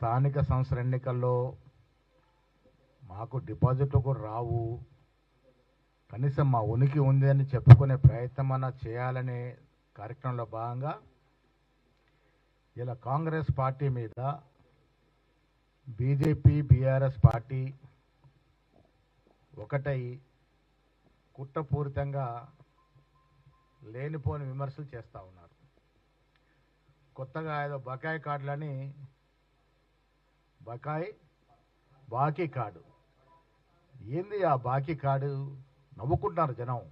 స్థానిక సంస్థల ఎన్నికల్లో మాకు డిపాజిట్లు కూడా రావు. కనీసం మా ఉనికి ఉంది అని చెప్పుకునే ప్రయత్నం అన్న చేయాలనే కార్యక్రమంలో భాగంగా ఇలా కాంగ్రెస్ పార్టీ మీద బీజేపీ బీఆర్ఎస్ పార్టీ ఒకటై కుట్రపూరితంగా లేనిపోని విమర్శలు చేస్తూ ఉన్నారు. కొత్తగా ఏదో బకాయి కార్డులని బకాయి బాకీ కార్డు. ఏంది ఆ బాకీ కార్డు? నవ్వుకుంటున్నారు జనం.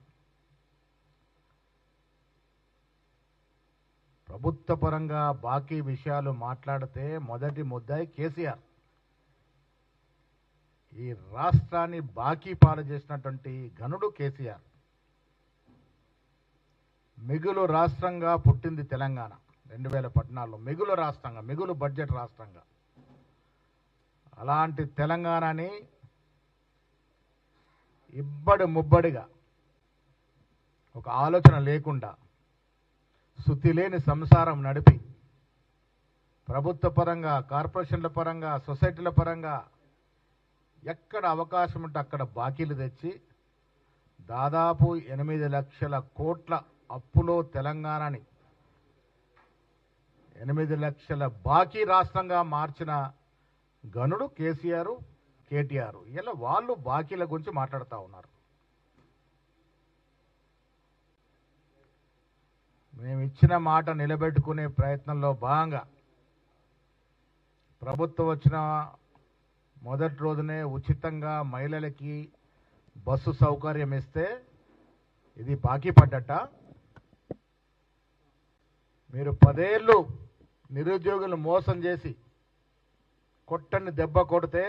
ప్రభుత్వ పరంగా బాకీ విషయాలు మాట్లాడితే మొదటి ముద్దాయి కేసీఆర్. ఈ రాష్ట్రాన్ని బాకీ పాలు చేసినటువంటి ఘనుడు కేసీఆర్. మిగులు రాష్ట్రంగా పుట్టింది తెలంగాణ. రెండు వేల పద్నాలుగులో మిగులు రాష్ట్రంగా మిగులు బడ్జెట్ రాష్ట్రంగా. అలాంటి తెలంగాణని ఇబ్బడి ముబ్బడిగా ఒక ఆలోచన లేకుండా శుద్ధి లేని సంసారం నడిపి ప్రభుత్వ పరంగా కార్పొరేషన్ల పరంగా సొసైటీల పరంగా ఎక్కడ అవకాశం ఉంటే అక్కడ బాకీలు తెచ్చి దాదాపు ఎనిమిది లక్షల కోట్ల అప్పులో తెలంగాణని ఎనిమిది లక్షల బాకీ రాష్ట్రంగా మార్చిన గనుడు కేసీఆర్ కేటీఆర్. ఇలా వాళ్ళు బాకీల గురించి మాట్లాడుతూ ఉన్నారు. మేము ఇచ్చిన మాట నిలబెట్టుకునే ప్రయత్నంలో భాగంగా ప్రభుత్వం వచ్చిన మొదటి రోజునే ఉచితంగా మహిళలకి బస్సు సౌకర్యం ఇస్తే ఇది బాకీ పడ్డట. మీరు పదేళ్ళు నిరుద్యోగులు మోసం చేసి కొట్టని దెబ్బ కొడితే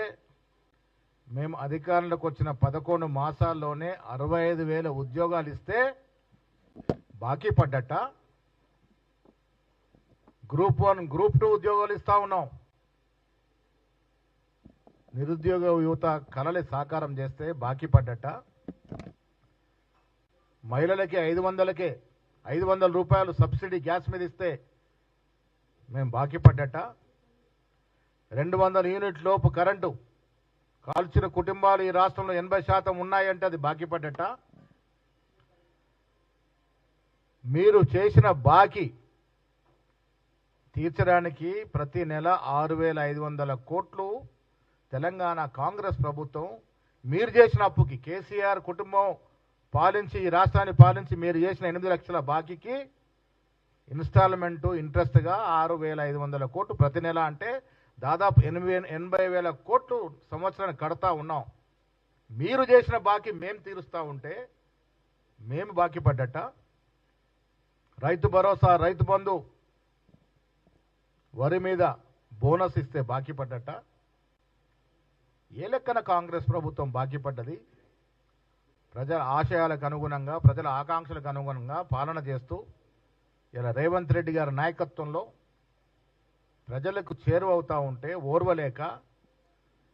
మేము అధికారంలోకి వచ్చిన పదకొండు మాసాల్లోనే అరవై ఐదు వేల ఉద్యోగాలు ఇస్తే బాకీ పడ్డట. గ్రూప్ వన్ గ్రూప్ టూ ఉద్యోగాలు ఇస్తా ఉన్నాం. నిరుద్యోగ యువత కళలు సాకారం చేస్తే బాకీ పడ్డట. మహిళలకి ఐదు వందలకే ఐదు వందల రూపాయలు సబ్సిడీ గ్యాస్ మీద ఇస్తే మేము బాకీ పడ్డట. రెండు వందల యూనిట్ లోపు కరెంటు. కాల్చిన కుటుంబాలు ఈ రాష్ట్రంలో ఎనభై శాతం ఉన్నాయంటే అది బాకీ పడ్డట. మీరు చేసిన బాకీ తీర్చడానికి ప్రతి నెల ఆరు వేల ఐదు వందల కోట్లు తెలంగాణ కాంగ్రెస్ ప్రభుత్వం. మీరు చేసిన అప్పుకి కేసీఆర్ కుటుంబం పాలించి ఈ రాష్ట్రాన్ని పాలించి మీరు చేసిన ఎనిమిది లక్షల బాకీకి ఇన్స్టాల్మెంటు ఇంట్రెస్ట్గా ఆరు వేల ఐదు వందల కోట్లు ప్రతి నెల అంటే దాదాపు ఎనభై ఎనభై వేల కోట్లు సంవత్సరానికి కడతా ఉన్నాం. మీరు చేసిన బాకీ మేము తీరుస్తూ ఉంటే మేము బాకీ పడ్డట. రైతు భరోసా రైతు బంధు వరి మీద బోనస్ ఇస్తే బాకీ పడ్డట. ఏ లెక్కన కాంగ్రెస్ ప్రభుత్వం బాకీ పడ్డది? ప్రజల ఆశయాలకు అనుగుణంగా ప్రజల ఆకాంక్షలకు అనుగుణంగా పాలన చేస్తూ ఇలా రేవంత్ రెడ్డి గారి నాయకత్వంలో ప్రజలకు చేరువవుతా ఉంటే ఓర్వలేక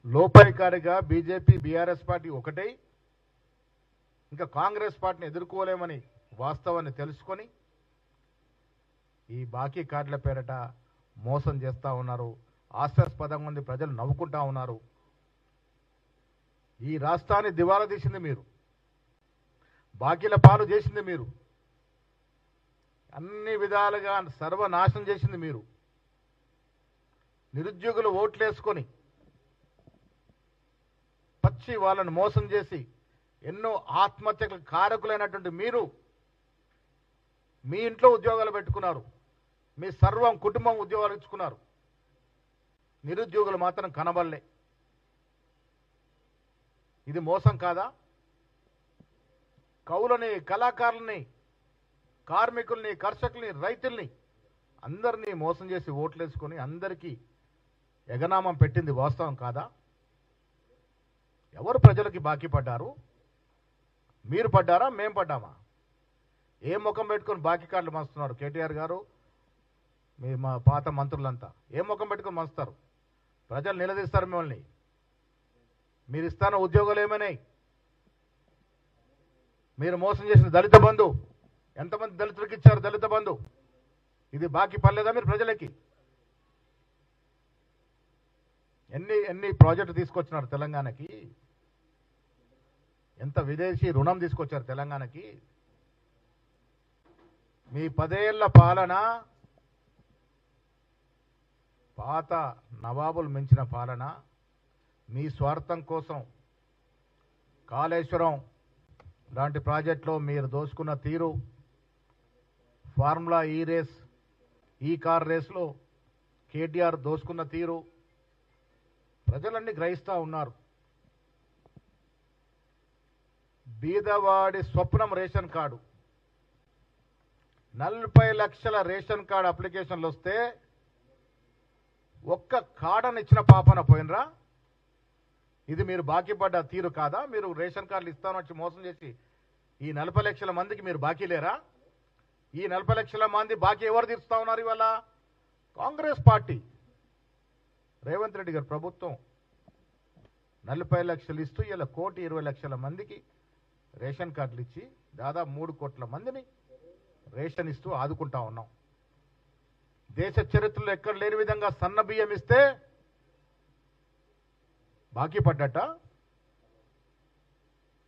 లోపరికారిగా బీజేపీ బీఆర్ఎస్ పార్టీ ఒకటై ఇంకా కాంగ్రెస్ పార్టీని ఎదుర్కోలేమని వాస్తవాన్ని తెలుసుకొని ఈ బాకీ కార్డుల పేరట మోసం చేస్తూ ఉన్నారు. హాస్యాస్పదంగా ఉంది. ప్రజలు నవ్వుకుంటా ఉన్నారు. ఈ రాష్ట్రాన్ని దివాలా తీసింది మీరు. బాకీల పాలు చేసింది మీరు. అన్ని విధాలుగా సర్వనాశనం చేసింది మీరు. నిరుద్యోగులు ఓట్లేసుకొని పచ్చి వాళ్ళని మోసం చేసి ఎన్నో ఆత్మహత్యకు కారకులైనటువంటి మీరు మీ ఇంట్లో ఉద్యోగాలు పెట్టుకున్నారు. మీ సర్వం కుటుంబం ఉద్యోగాలు ఇచ్చుకున్నారు. నిరుద్యోగులు మాత్రం కనబడలే. ఇది మోసం కాదా? కవులని కళాకారులని కార్మికుల్ని కర్షకుల్ని రైతుల్ని అందరినీ మోసం చేసి ఓట్లేసుకొని అందరికీ ఎగనామం పెట్టింది వాస్తవం కాదా? ఎవరు ప్రజలకి బాకీ పడ్డారు? మీరు పడ్డారా? మేం పడ్డామా? ఏ ముఖం పెట్టుకొని బాకీ కార్డులు మస్తున్నారు కేటీఆర్ గారు? మీ మా పాత మంత్రులంతా ఏ ముఖం పెట్టుకొని మస్తారు? ప్రజలు నిలదీస్తారు మిమ్మల్ని. మీరు ఇస్తాన ఉద్యోగాలు ఏమైనాయి? మీరు మోసం చేసిన దళిత బంధు. ఎంతమంది దళితులకు ఇచ్చారు దళిత బంధు? ఇది బాకీ పర్లేదా మీరు ప్రజలకి? ఎన్ని ఎన్ని ప్రాజెక్టు తీసుకొచ్చినారు తెలంగాణకి? ఎంత విదేశీ రుణం తీసుకొచ్చారు తెలంగాణకి? మీ పదేళ్ళ పాలన పాత నవాబులు మించిన పాలన మీ స్వార్థం కోసం కాళేశ్వరం లాంటి ప్రాజెక్టులో మీరు దోసుకున్న తీరు ఫార్ములా ఈ రేస్ ఈ కార్ రేస్లో కేటీఆర్ దోసుకున్న తీరు ప్రజలన్నీ గ్రహిస్తూ ఉన్నారు. బీదవాడి స్వప్నం రేషన్ కార్డు. నలభై లక్షల రేషన్ కార్డు అప్లికేషన్లు వస్తే ఒక్క కార్డని ఇచ్చిన పాపన పోయినరా? ఇది మీరు బాకీ పడ్డ తీరు కాదా? మీరు రేషన్ కార్డులు ఇస్తాను వచ్చి మోసం చేసి ఈ నలభై లక్షల మందికి మీరు బాకీ లేరా? ఈ నలభై లక్షల మంది బాకీ ఎవరు తీరుస్తా ఉన్నారు ఇవాళ? కాంగ్రెస్ పార్టీ. రేవంత్ రెడ్డి గారు ప్రభుత్వం నలభై లక్షలు ఇస్తూ ఇలా కోటి ఇరవై లక్షల మందికి రేషన్ కార్డులు ఇచ్చి దాదాపు మూడు కోట్ల మందిని రేషన్ ఇస్తూ ఆదుకుంటా ఉన్నాం. దేశ చరిత్రలో ఎక్కడ లేని విధంగా సన్న బియ్యం ఇస్తే బాకీ పడ్డట?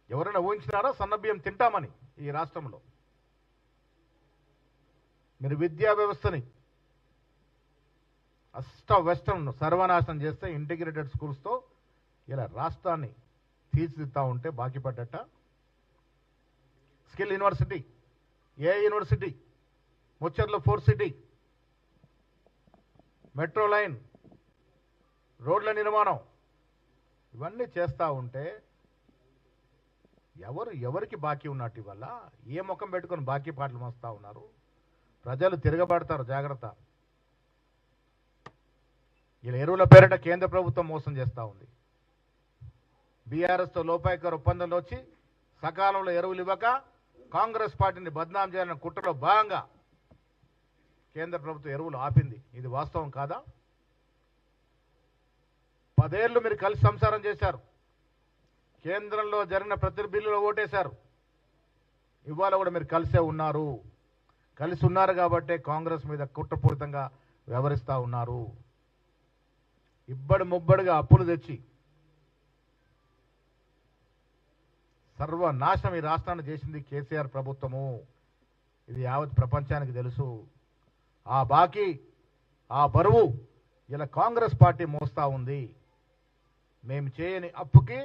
ఎవరైనా ఊహించినారా సన్న బియ్యం తింటామని ఈ రాష్ట్రంలో? మీరు విద్యా వ్యవస్థని అష్ట సర్వనాశనం చేస్తే ఇంటిగ్రేటెడ్ స్కూల్స్తో ఇలా రాష్ట్రాన్ని తీర్చిదిద్దా ఉంటే బాకీ పడ్డట. స్కిల్ యూనివర్సిటీ ఏ university Mucherla four city metro line రోడ్ల నిర్మాణం ఇవన్నీ చేస్తూ ఉంటే ఎవరు ఎవరికి బాకీ ఉన్నట్టు ఇవల్ల ఏ ముఖం పెట్టుకొని బాకీ పాటలు మోస్తా ఉన్నారు? ప్రజలు తిరగబడతారు జాగ్రత్త. ఇలా ఎరువుల పేరిట కేంద్ర ప్రభుత్వం మోసం చేస్తూ ఉంది. బీఆర్ఎస్తో లోపాయకర ఒప్పందంలో వచ్చి సకాలంలో ఎరువులు ఇవ్వక కాంగ్రెస్ పార్టీని బద్నాం చేయాలన్న కుట్రలో భాగంగా కేంద్ర ప్రభుత్వం ఎరువులు ఆపింది. ఇది వాస్తవం కాదా? పదేళ్ళు మీరు కలిసి సంసారం చేశారు. కేంద్రంలో జరిగిన ప్రతి బిల్లులో ఓటేశారు. ఇవాళ కూడా మీరు కలిసే ఉన్నారు. కలిసి ఉన్నారు కాబట్టే కాంగ్రెస్ మీద కుట్రపూరితంగా వ్యవహరిస్తూ ఉన్నారు. ఇబ్బడి ముబ్బడిగా అప్పులు తెచ్చి సర్వనాశనం ఈ రాష్ట్రాన్ని చేసింది కేసీఆర్ ప్రభుత్వము. ఇది యావత్ ప్రపంచానికి తెలుసు. ఆ బాకీ ఆ బరువు ఇలా కాంగ్రెస్ పార్టీ మోస్తా ఉంది. మేము చేయని అప్పుకి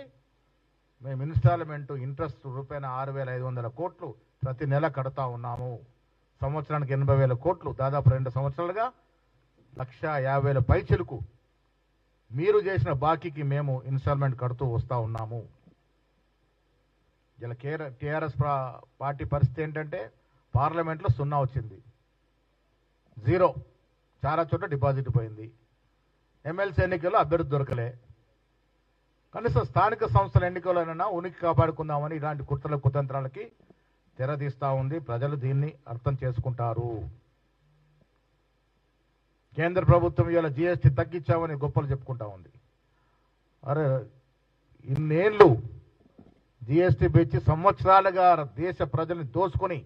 మేము ఇన్స్టాల్మెంట్ ఇంట్రెస్ట్ రూపాయన ఆరు వేల ఐదు వందల కోట్లు ప్రతి నెల కడతా ఉన్నాము. సంవత్సరానికి ఎనభై వేల కోట్లు దాదాపు రెండు సంవత్సరాలుగా లక్ష యాభై వేల పైచిలకు మీరు చేసిన బాకీకి మేము ఇన్స్టాల్మెంట్ కడుతూ వస్తూ ఉన్నాము. ఇలా కేర టీఆర్ఎస్ పార్టీ పరిస్థితి ఏంటంటే పార్లమెంట్లో సున్నా వచ్చింది. జీరో. చాలా చోట్ల డిపాజిట్ పోయింది. ఎమ్మెల్సీ ఎన్నికల్లో అభ్యర్థి దొరకలే. కనీసం స్థానిక సంస్థల ఎన్నికలైనా ఉనికి కాపాడుకుందామని ఇలాంటి కుట్రల కుతంత్రాలకి తెరదీస్తూ ఉంది. ప్రజలు దీన్ని అర్థం చేసుకుంటారు. కేంద్ర ప్రభుత్వం ఇవాళ జిఎస్టీ తగ్గించామని గొప్పలు చెప్పుకుంటా ఉంది. అరే ఇన్నేళ్ళు జిఎస్టీ పెంచి సంవత్సరాలుగా దేశ ప్రజల్ని దోసుకొని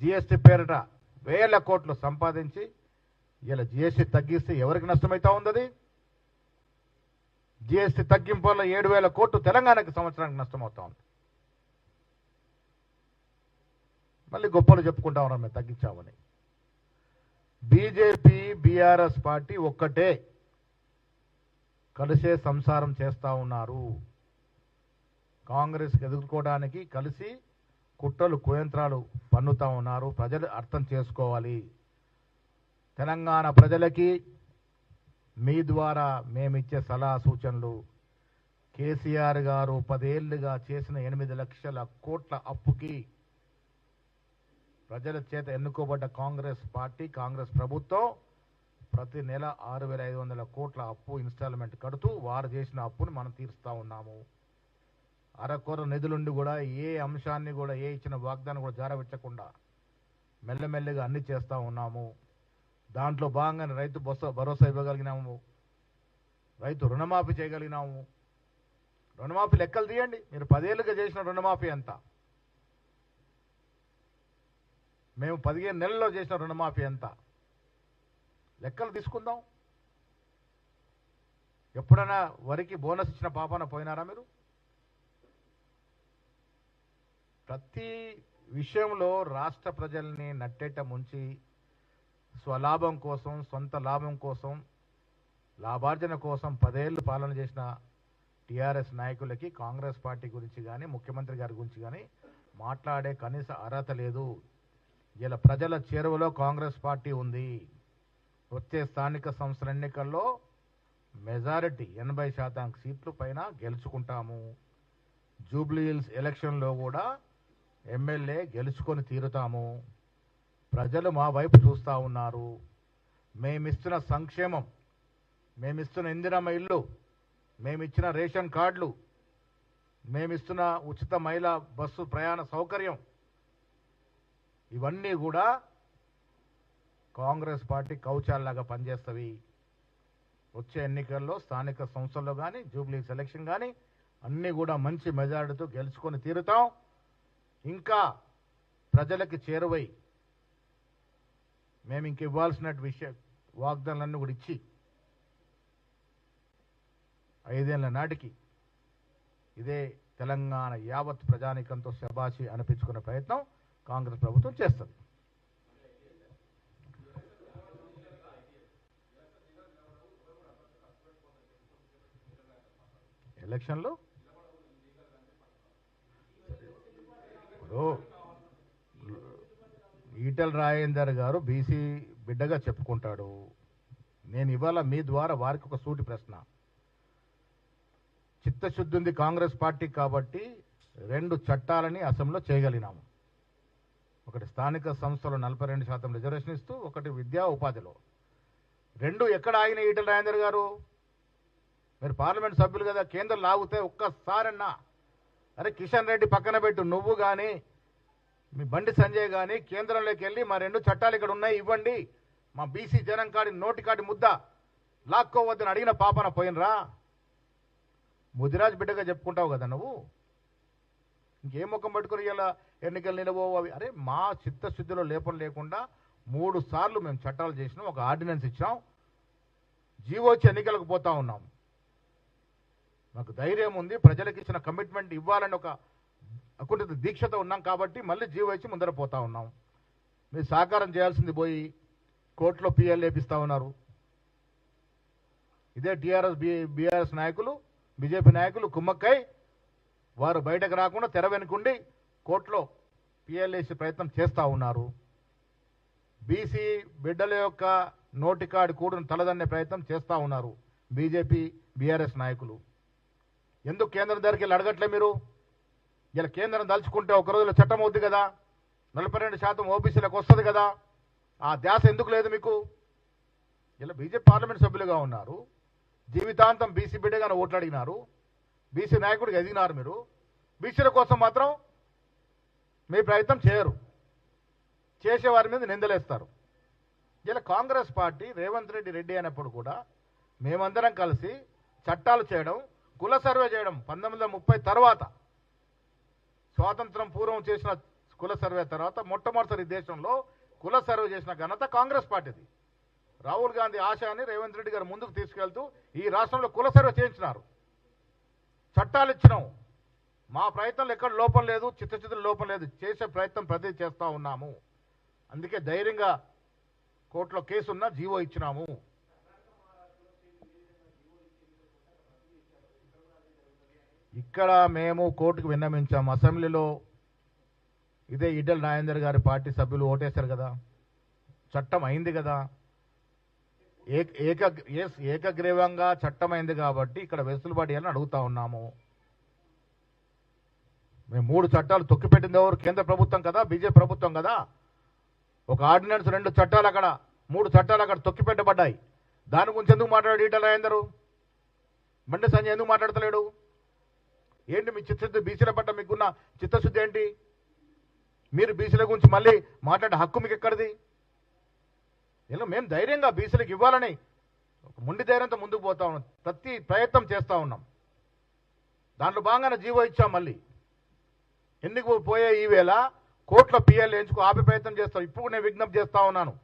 జిఎస్టీ పేరిట వేల కోట్లు సంపాదించి ఇలా జిఎస్టీ తగ్గిస్తే ఎవరికి నష్టమవుతా ఉంది అది జిఎస్టీ తగ్గింపు వల్ల ఏడు వేల కోట్లు తెలంగాణకి సంవత్సరానికి నష్టమవుతా ఉంది. మళ్ళీ గొప్పలు చెప్పుకుంటా ఉన్నాం మేము తగ్గించామని. బీజేపీ బీఆర్ఎస్ పార్టీ ఒక్కటే కలిసే సంసారం చేస్తా ఉన్నారు. కాంగ్రెస్ ఎదుర్కోవడానికి కలిసి కుట్రలు కుయంత్రాలు పన్నుతా ఉన్నారు. ప్రజలు అర్థం చేసుకోవాలి. తెలంగాణ ప్రజలకి మీ ద్వారా మేమిచ్చే సలహా సూచనలు కేసీఆర్ గారు పదేళ్ళుగా చేసిన ఎనిమిది లక్షల కోట్ల అప్పుకి ప్రజల చేత ఎన్నుకోబడ్డ కాంగ్రెస్ పార్టీ కాంగ్రెస్ ప్రభుత్వం ప్రతి నెల ఆరు వేల ఐదు వందల కోట్ల అప్పు ఇన్స్టాల్మెంట్ కడుతూ వారు చేసిన అప్పును మనం తీరుస్తూ ఉన్నాము. అరకొర నిధులుండి కూడా ఏ అంశాన్ని కూడా ఏ ఇచ్చిన వాగ్దానం కూడా జారవిచ్చకుండా మెల్లమెల్లగా అన్ని చేస్తూ ఉన్నాము. దాంట్లో భాగంగానే రైతు బొస భరోసా ఇవ్వగలిగినాము. రైతు రుణమాఫీ చేయగలిగినాము. రుణమాఫీ లెక్కలు తీయండి. మీరు పదేళ్ళుగా చేసిన రుణమాఫీ ఎంత మేము పదిహేను నెలల్లో చేసిన రుణమాఫీ ఎంత? లెక్కలు తీసుకుందాం. ఎప్పుడైనా వరికి బోనస్ ఇచ్చిన పాపాన పోయినారా మీరు? ప్రతి విషయంలో రాష్ట్ర ప్రజల్ని నట్టేట ముంచి స్వలాభం కోసం సొంత లాభం కోసం లాభార్జన కోసం పదేళ్ళు పాలన చేసిన టీఆర్ఎస్ నాయకులకి కాంగ్రెస్ పార్టీ గురించి కానీ ముఖ్యమంత్రి గారి గురించి కానీ మాట్లాడే కనీస అర్హత లేదు. ఇలా ప్రజల చేరువలో కాంగ్రెస్ పార్టీ ఉంది. వచ్చే స్థానిక సంస్థల ఎన్నికల్లో మెజారిటీ ఎనభై శాతం సీట్లు పైన గెలుచుకుంటాము. జూబ్లీ హిల్స్ ఎలక్షన్లో కూడా ఎమ్మెల్యే గెలుచుకొని తీరుతాము. ప్రజలు మా వైపు చూస్తూ ఉన్నారు. మేమిస్తున్న సంక్షేమం మేమిస్తున్న ఇందిరమ్మ ఇల్లు మేమిచ్చిన రేషన్ కార్డులు మేమిస్తున్న ఉచిత మహిళా బస్సు ప్రయాణ సౌకర్యం ఇవన్నీ కూడా కాంగ్రెస్ పార్టీ కౌచాల్లాగా పనిచేస్తవి. వచ్చే ఎన్నికల్లో స్థానిక సంస్థల్లో కానీ జూబ్లీ సెలక్షన్ కానీ అన్నీ కూడా మంచి మెజారిటీతో గెలుచుకొని తీరుతాం. ఇంకా ప్రజలకి చేరువై మేము ఇంక ఇవ్వాల్సిన విషయ వాగ్దానాలన్నీ కూడా ఇచ్చి ఐదేళ్ళ నాటికి ఇదే తెలంగాణ యావత్ ప్రజానికంతో శబాషి అనిపించుకునే ప్రయత్నం. కాంగ్రెస్ ప్రభుత్వం చేస్తుంది. ఎలక్షన్లో? ఇప్పుడు ఈటల రాజేందర్ గారు బీసీ బిడ్డగా చెప్పుకుంటాడు. నేను ఇవాళ మీ ద్వారా వారికి ఒక సూటి ప్రశ్న. చిత్తశుద్ధి ఉంది కాంగ్రెస్ పార్టీ కాబట్టి రెండు చట్టాలని అసెంబ్లీలో చేయగలిగినాము. ఒకటి స్థానిక సంస్థలు నలభై రెండు శాతం రిజర్వేషన్ ఇస్తూ ఒకటి విద్యా ఉపాధిలో. రెండు ఎక్కడ ఆగిన ఈటల రాజేందర్ గారు? మీరు పార్లమెంట్ సభ్యులు కదా కేంద్రం లాగితే ఒక్కసారన్నా. అరే కిషన్ రెడ్డి పక్కన పెట్టు నువ్వు కానీ మీ బండి సంజయ్ కానీ కేంద్రంలోకి వెళ్ళి మా రెండు చట్టాలు ఇక్కడ ఉన్నాయి ఇవ్వండి. మా బీసీ జనం కాడి నోటి కాడి ముద్ద. లాక్కోవద్దని అడిగిన పాపన పోయినరా? ముదిరాజ్ బిడ్డగా చెప్పుకుంటావు కదా నువ్వు? ఇంకేం ముఖం పట్టుకుని ఇలా ఎన్నికలు నిలబోవు అవి? అరే మా చిత్తశుద్ధిలో లేపం లేకుండా మూడు సార్లు మేము చట్టాలు చేసినాం ఒక ఆర్డినెన్స్ ఇచ్చాం జీవోచ్చి ఎన్నికలకు పోతా ఉన్నాం. మాకు ధైర్యం ఉంది ప్రజలకు ఇచ్చిన కమిట్మెంట్ ఇవ్వాలని ఒక అకుంఠిత దీక్షతో ఉన్నాం కాబట్టి మళ్ళీ జీవో ఇచ్చి ముందర పోతా ఉన్నాం. మీరు సహకారం చేయాల్సింది పోయి కోర్టులో పిఎల్ లేపిస్తా ఉన్నారు. ఇదే టీఆర్ఎస్ బీఆర్ఎస్ నాయకులు బీజేపీ నాయకులు కుమ్మక్కై వారు బయటకు రాకుండా తెర వెనుకుండి కోర్టులో పిఎల్ఏసి ప్రయత్నం చేస్తూ ఉన్నారు. బీసీ బిడ్డల యొక్క నోటికాడి కూడును తలదన్నే ప్రయత్నం చేస్తూ ఉన్నారు బీజేపీ బీఆర్ఎస్ నాయకులు. ఎందుకు కేంద్రం దగ్గరికి వెళ్ళి అడగట్లే మీరు? ఇలా కేంద్రం దలుచుకుంటే ఒక రోజులో చట్టం అవుద్ది కదా? నలభై రెండు శాతం ఓబీసీలకు వస్తుంది కదా? ఆ ధ్యాస ఎందుకు లేదు మీకు? ఇలా బీజేపీ పార్లమెంట్ సభ్యులుగా ఉన్నారు. జీవితాంతం బీసీ బిడ్డగా ఓట్లాడినారు బీసీ నాయకుడికి ఎదిగినారు మీరు. బీసీల కోసం మాత్రం మీ ప్రయత్నం చేయరు. చేసేవారి మీద నిందలేస్తారు. ఇలా కాంగ్రెస్ పార్టీ రేవంత్ రెడ్డి రెడ్డి అయినప్పుడు కూడా మేమందరం కలిసి చట్టాలు చేయడం కుల సర్వే చేయడం పంతొమ్మిది వందల ముప్పై తర్వాత స్వాతంత్రం పూర్వం చేసిన కుల సర్వే తర్వాత మొట్టమొదటిసారి దేశంలో కుల సర్వే చేసిన ఘనత కాంగ్రెస్ పార్టీది. రాహుల్ గాంధీ ఆశయాన్ని రేవంత్ రెడ్డి గారు ముందుకు తీసుకెళ్తూ ఈ రాష్ట్రంలో కుల సర్వే చేయించినారు. చట్టాలు ఇచ్చినాం. మా ప్రయత్నంలో ఎక్కడ లోపం లేదు చిత్తచిత్తుల లోపం లేదు. చేసే ప్రయత్నం ప్రతి చేస్తూ ఉన్నాము. అందుకే ధైర్యంగా కోర్టులో కేసు జీవో ఇచ్చినాము. ఇక్కడ మేము కోర్టుకు విన్నవించాం. అసెంబ్లీలో ఇదే ఇడ్డల్ రాజేందర్ గారి పార్టీ సభ్యులు ఓటేశారు కదా. చట్టం అయింది కదా. ఏక ఎస్ ఏకగ్రీవంగా చట్టమైంది కాబట్టి ఇక్కడ వెసులుబాటు అని అడుగుతా ఉన్నాము. మేము మూడు చట్టాలు తొక్కిపెట్టింది ఎవరు? కేంద్ర ప్రభుత్వం కదా? బీజేపీ ప్రభుత్వం కదా? ఒక ఆర్డినెన్స్ రెండు చట్టాలు అక్కడ మూడు చట్టాలు అక్కడ తొక్కిపెట్టబడ్డాయి దాని గురించి ఎందుకు మాట్లాడు ఈటల రాజేందరు మండే సంజయ్ ఎందుకు మాట్లాడతలేడు? ఏంటి మీ చిత్తశుద్ధి? బీసీల పట్ల మీకున్న చిత్తశుద్ధి ఏంటి? మీరు బీసీల గురించి మళ్ళీ మాట్లాడే హక్కు మీకు ఎక్కడిది ఇలా మేము ధైర్యంగా బీసీలకు ఇవ్వాలని ఒక ముండి ధైర్యంతో ముందుకు పోతా ఉన్నాం. ప్రతి ప్రయత్నం చేస్తూ ఉన్నాం. దాంట్లో భాగంగానే జీవో ఇచ్చాం మళ్ళీ. ఎందుకు పోయే ఈవేళ కోట్ల పిఎల్ ఎంచుకు ఆపే ప్రయత్నం చేస్తాం ఇప్పుడు నేను విజ్ఞప్తి చేస్తూ ఉన్నాను.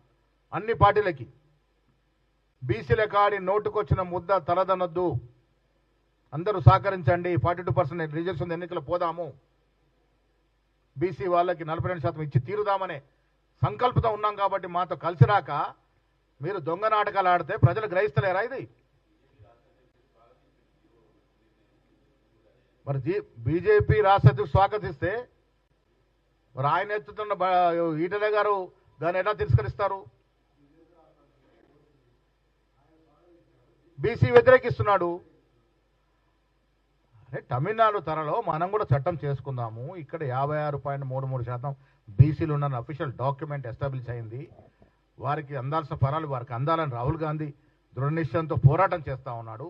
అన్ని పార్టీలకి. బీసీల కాడి నోటుకొచ్చిన ముద్ద తలదనొద్దు అందరూ సహకరించండి. ఫార్టీ టూ పర్సెంట్ రిజర్వేషన్ ఎన్నికలు పోదాము. బీసీ వాళ్ళకి నలభై రెండు శాతం ఇచ్చి తీరుదామనే సంకల్పంతో ఉన్నాం కాబట్టి మాతో కలిసి రాక మీరు దొంగ నాటకాలు ఆడితే ప్రజలు గ్రహిస్తలేరా ఇది? మరి జీ బీజేపీ రాష్ట్రపతికి స్వాగతిస్తే మరి ఆయన ఎత్తుతున్న బ- గారు దాన్ని ఎలా తిరస్కరిస్తారు? బీసీ వ్యతిరేకిస్తున్నాడు. అరే తమిళనాడు తరలో మనం కూడా చట్టం చేసుకుందాము. ఇక్కడ యాభై ఆరు పాయింట్ మూడు మూడు శాతం బీసీలు ఉన్న అఫీషియల్ డాక్యుమెంట్ ఎస్టాబ్లిష్ అయింది. వారికి అందాల్సిన ఫలాలు వారికి అందాలని రాహుల్ గాంధీ దృఢనిశ్చయంతో పోరాటం చేస్తా ఉన్నాడు.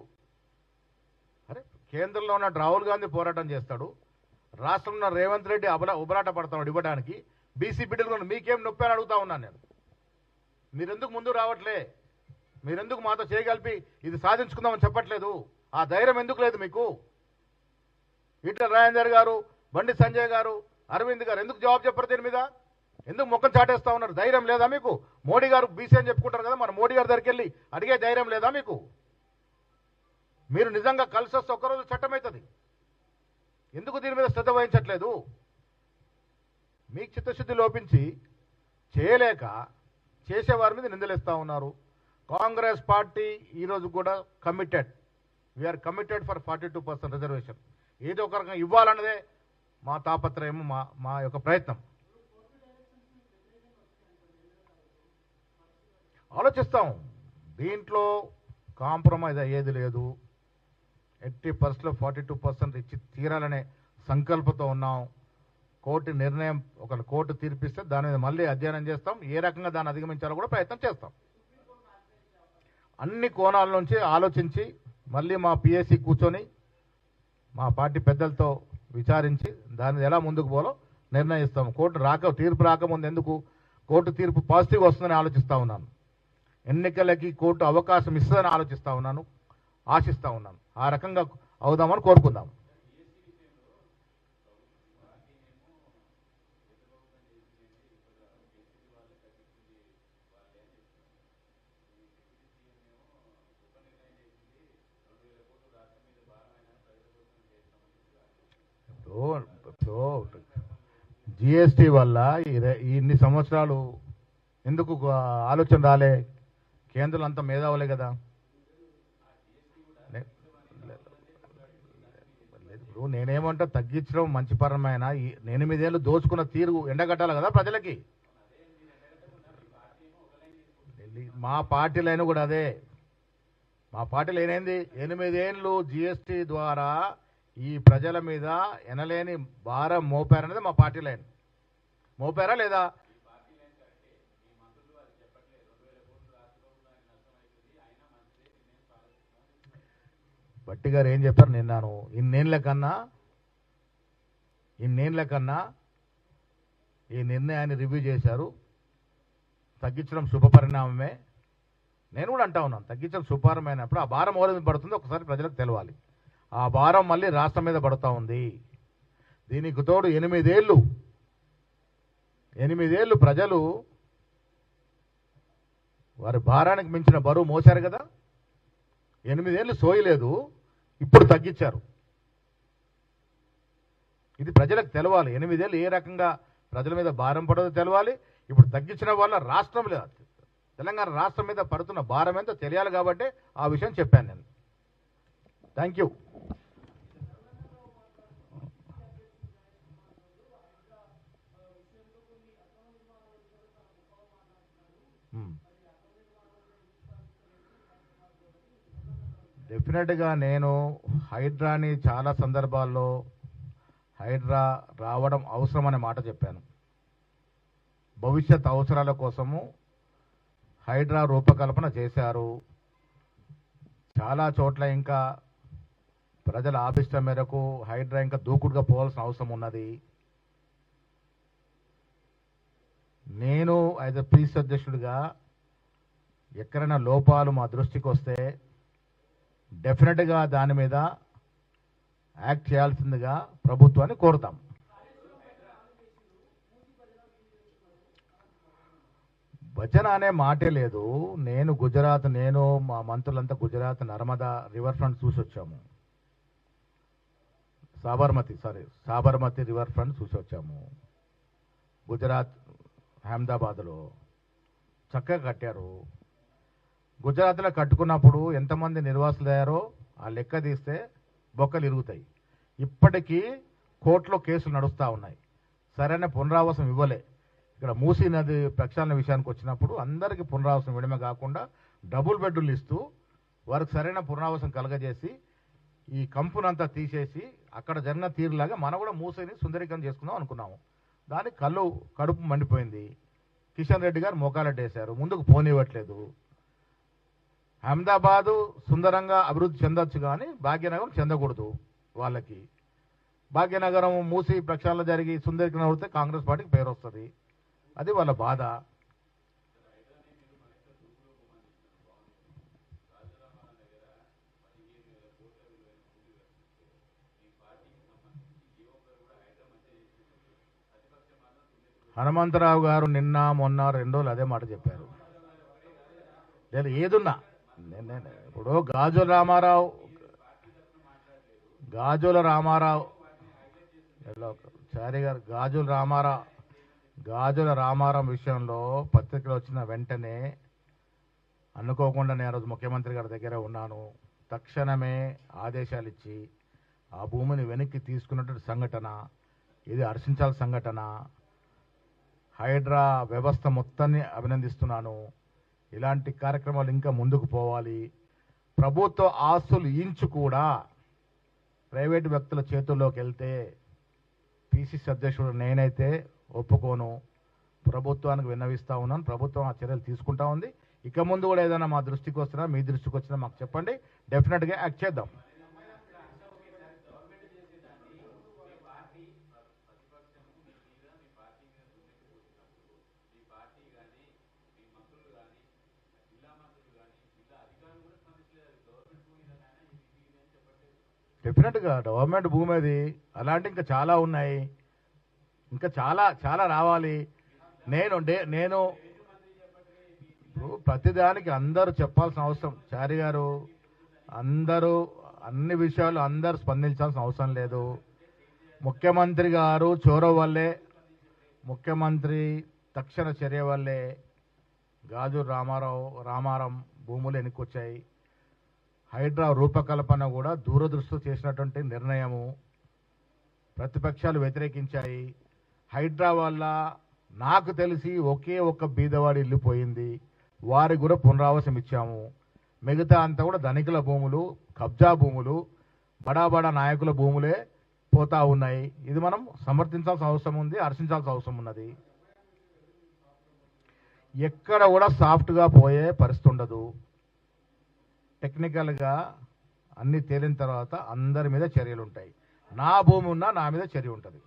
అరే కేంద్రంలో ఉన్న రాహుల్ గాంధీ పోరాటం చేస్తాడు. రాష్ట్రంలో ఉన్న రేవంత్ రెడ్డి అబల ఉబరాట పడతాడు ఇవ్వడానికి. బీసీ బిడ్డలు కూడా మీకేం నొప్పి అని అడుగుతా ఉన్నాను నేను. మీరెందుకు ముందు రావట్లే? మీరెందుకు మాతో చేయగలిపి ఇది సాధించుకుందామని చెప్పట్లేదు? ఆ ధైర్యం ఎందుకు లేదు మీకు? ఈటల రాజేందర్ గారు బండి సంజయ్ గారు అరవింద్ గారు ఎందుకు జవాబు చెప్పరు దీని మీద? ఎందుకు ముఖం చాటేస్తా ఉన్నారు? ధైర్యం లేదా మీకు? మోడీ గారు బీసీ అని చెప్పుకుంటారు కదా మన మోడీ గారి దగ్గరికి వెళ్ళి అడిగే ధైర్యం లేదా మీకు? మీరు నిజంగా కలిసి వస్తే ఒక్కరోజు చట్టం అవుతుంది ఎందుకు దీని మీద శ్రద్ధ వహించట్లేదు? మీకు చిత్తశుద్ధి లోపించి చేయలేక చేసేవారి మీద నిందలేస్తూ ఉన్నారు. కాంగ్రెస్ పార్టీ ఈరోజు కూడా committed we are committed for forty two percent reservation ఏదో ఒక రకంగా ఇవ్వాలన్నదే మా తాపత్రయం మా మా యొక్క ప్రయత్నం. ఆలోచిస్తాం. దీంట్లో కాంప్రమైజ్ అయ్యేది లేదు. ఎయిటీ పర్సెంట్లో ఫార్టీ టూ పర్సెంట్ ఇచ్చి తీరాలనే సంకల్పంతో ఉన్నాం. కోర్టు నిర్ణయం ఒక కోర్టు తీర్పిస్తే దాని మీద మళ్ళీ అధ్యయనం చేస్తాం. ఏ రకంగా దాన్ని అధిగమించాలో కూడా ప్రయత్నం చేస్తాం. అన్ని కోణాల నుంచి ఆలోచించి మళ్ళీ మా పిఎస్సి కూర్చొని మా పార్టీ పెద్దలతో విచారించి దాన్ని ఎలా ముందుకు పోలో నిర్ణయిస్తాం కోర్టు రాక తీర్పు రాకముందు ఎందుకు? కోర్టు తీర్పు పాజిటివ్ వస్తుందని ఆలోచిస్తూ ఉన్నాను. ఎన్నికలకి కోర్టు అవకాశం ఇస్తుందని ఆలోచిస్తూ ఉన్నాను. ఆశిస్తూ ఉన్నాను. ఆ రకంగా అవుదామని కోరుకుందాం జిఎస్టీ వల్ల ఇన్ని సంవత్సరాలు ఎందుకు ఆలోచన రాలే? కేంద్రం అంతా మేధావులే కదా. ఇప్పుడు నేనేమంటా తగ్గించడం మంచి పరమైన ఈ ఎనిమిదేళ్ళు దోచుకున్న తీరు ఎండగట్టాలి కదా ప్రజలకి. మా పార్టీలైన కూడా అదే. మా పార్టీలు ఏమైంది ఎనిమిదేళ్ళు జిఎస్టీ ద్వారా ఈ ప్రజల మీద ఎనలేని భారం మోపారనేది మా పార్టీ లైన్. మోపారా లేదా? బట్టి గారు ఏం చెప్పారు? నిన్నాను ఇన్నేళ్ళ కన్నా ఇన్నేళ్ళ కన్నా ఈ నిర్ణయాన్ని రివ్యూ చేశారు. తగ్గించడం శుభపరిణామమే. నేను కూడా అంటా ఉన్నాను. తగ్గించడం శుభపరమైనప్పుడు ఆ భారం ఎవరి మీద పడుతుందో ఒకసారి ప్రజలకు తెలవాలి. ఆ భారం మళ్ళీ రాష్ట్రం మీద పడుతూ ఉంది. దీనికి తోడు ఎనిమిదేళ్ళు ఎనిమిదేళ్ళు ప్రజలు వారి భారానికి మించిన బరువు మోశారు కదా? ఎనిమిదేళ్ళు సోయలేదు ఇప్పుడు తగ్గించారు. ఇది ప్రజలకు తెలవాలి. ఎనిమిదేళ్ళు ఏ రకంగా ప్రజల మీద భారం పడదో తెలవాలి. ఇప్పుడు తగ్గించిన వల్ల రాష్ట్రం లేదు తెలంగాణ రాష్ట్రం మీద పడుతున్న భారం ఎంతో తెలియాలి కాబట్టి ఆ విషయం చెప్పాను నేను. థ్యాంక్ డెఫినెట్గా నేను హైడ్రాని చాలా సందర్భాల్లో హైడ్రా రావడం అవసరం అనే మాట చెప్పాను. భవిష్యత్ అవసరాల కోసము హైడ్రా రూపకల్పన చేశారు. చాలా చోట్ల ఇంకా ప్రజల ఆభిష్టం మేరకు హైడ్రా ఇంకా దూకుడుగా పోవాల్సిన అవసరం ఉన్నది. నేను యాజ్ అ పీస్ అధ్యక్షుడిగా ఎక్కడైనా లోపాలు మా దృష్టికి వస్తే డెఫినెట్గా దాని మీద యాక్ట్ చేయాల్సిందిగా ప్రభుత్వాన్ని కోరుతాం. భజన అనే మాటే లేదు. నేను గుజరాత్ నేను మా మంత్రులంతా గుజరాత్ నర్మదా రివర్ ఫ్రంట్ చూసి వచ్చాము. Sabarmati sorry Sabarmati river front చూసి వచ్చాము. గుజరాత్ అహ్మదాబాద్లో చక్కగా కట్టారు. గుజరాత్లో కట్టుకున్నప్పుడు ఎంతమంది నిర్వాసులు అయ్యారో ఆ లెక్క తీస్తే బొక్కలు ఇరుగుతాయి. ఇప్పటికీ కోర్టులో కేసులు నడుస్తూ ఉన్నాయి. సరైన పునరావాసం ఇవ్వలే. ఇక్కడ మూసీ నది ప్రక్షాళన విషయానికి వచ్చినప్పుడు అందరికీ పునరావాసం ఇవ్వడమే కాకుండా డబుల్ బెడ్లు ఇస్తూ వారికి సరైన పునరావాసం కలగజేసి ఈ కంపునంతా తీసేసి అక్కడ జరిగిన తీరులాగా మనం కూడా మూసీని సుందరీకరణ చేసుకుందాం అనుకున్నాము. దానికి కళ్ళు కడుపు మండిపోయింది. కిషన్ రెడ్డి గారు మోకాలడ్డేశారు ముందుకు పోనివ్వట్లేదు. అహ్మదాబాదు సుందరంగా అభివృద్ధి చెందొచ్చు కానీ భాగ్యనగరం చెందకూడదు వాళ్ళకి. భాగ్యనగరం మూసి ప్రక్షాళన జరిగి సుందరీకరణ అవుతే కాంగ్రెస్ పార్టీకి పేరు వస్తుంది. అది వాళ్ళ బాధ. హనుమంతరావు గారు నిన్న మొన్న రెండు రోజులు అదే మాట చెప్పారు. లేదు ఏదున్నా. ఇప్పుడు గాజుల రామారావు గాజుల రామారావు. చారి గారు గాజుల రామారావు గాజుల రామారావు విషయంలో పత్రికలు వచ్చిన వెంటనే అనుకోకుండా నేను రోజు ముఖ్యమంత్రి గారి దగ్గర ఉన్నాను. తక్షణమే ఆదేశాలు ఇచ్చి ఆ భూమిని వెనక్కి తీసుకున్నటువంటి సంఘటన ఇది హర్షించాల్సిన సంఘటన. హైడ్రా వ్యవస్థ మొత్తాన్ని అభినందిస్తున్నాను. ఇలాంటి కార్యక్రమాలు ఇంకా ముందుకు పోవాలి. ప్రభుత్వ ఆస్తులు ఇంచు కూడా ప్రైవేటు వ్యక్తుల చేతుల్లోకి వెళ్తే పిసిసి అధ్యక్షుడు నేనైతే ఒప్పుకోను. ప్రభుత్వానికి విన్నవిస్తూ ఉన్నాను. ప్రభుత్వం ఆ చర్యలు తీసుకుంటా ఉంది. ఇక ముందు కూడా ఏదైనా మా దృష్టికి వస్తున్నా మీ దృష్టికి వచ్చినా మాకు చెప్పండి. డెఫినెట్గా యాక్ట్ చేద్దాం. డెఫినెట్గా గవర్నమెంట్ భూమి అది. అలాంటి ఇంకా చాలా ఉన్నాయి. ఇంకా చాలా చాలా రావాలి. నేను డే నేను ఇప్పుడు ప్రతిదానికి అందరూ చెప్పాల్సిన అవసరం. చారి గారు అందరూ అన్ని విషయాలు అందరూ స్పందించాల్సిన అవసరం లేదు. ముఖ్యమంత్రి గారు చోరవ వల్లే ముఖ్యమంత్రి తక్షణ చర్య వల్లే గాజు రామారావు రామారం భూములు ఎన్నికొచ్చాయి. హైడ్రా రూపకల్పన కూడా దూరదృష్టి చేసినటువంటి నిర్ణయము ప్రతిపక్షాలు వ్యతిరేకించాయి. హైడ్రా వల్ల నాకు తెలిసి ఒకే ఒక్క బీదవాడి ఇల్లు పోయింది. వారికి కూడా పునరావాసం ఇచ్చాము. మిగతా అంతా కూడా ధనికుల భూములు కబ్జా భూములు బడా బడా నాయకుల భూములే పోతా ఉన్నాయి. ఇది మనం సమర్థించాల్సిన అవసరం ఉంది హర్షించాల్సిన అవసరం ఉన్నది. ఎక్కడ కూడా సాఫ్ట్గా పోయే పరిస్థితి ఉండదు. టెక్నికల్గా అన్ని తేలిన తర్వాత అందరి మీద చర్యలు ఉంటాయి. నా భూమి ఉన్నా నా మీద చర్య ఉంటుంది.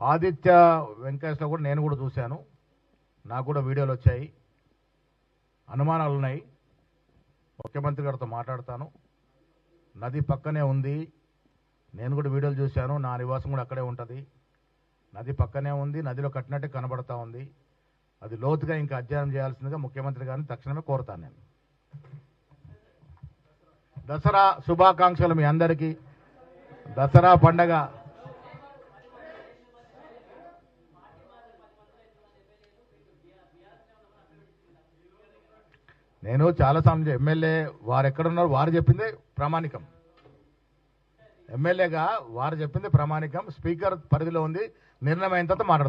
ఆదిత్య వెంకటేశ్వర కూడా నేను కూడా చూశాను. నాకు కూడా వీడియోలు వచ్చాయి. అనుమానాలు ఉన్నాయి. ముఖ్యమంత్రి గారితో మాట్లాడతాను. నది పక్కనే ఉంది. నేను కూడా వీడియోలు చూశాను. నా నివాసం కూడా అక్కడే ఉంటుంది. నది పక్కనే ఉంది నదిలో కట్టినట్టే కనబడతా ఉంది. అది లోతుగా ఇంకా అధ్యయనం చేయాల్సిందిగా ముఖ్యమంత్రి గారిని తక్షణమే కోరుతాను నేను. దసరా శుభాకాంక్షలు మీ అందరికీ. దసరా పండగ. నేను చాలా సమయం ఎమ్మెల్యే వారు ఎక్కడున్నారు వారు చెప్పింది ప్రామాణికం. ఎమ్మెల్యేగా వారు చెప్పింది ప్రామాణికం. స్పీకర్ పరిధిలో ఉంది. నిర్ణయం అయిన తర్వాత మాట్లాడుతుంది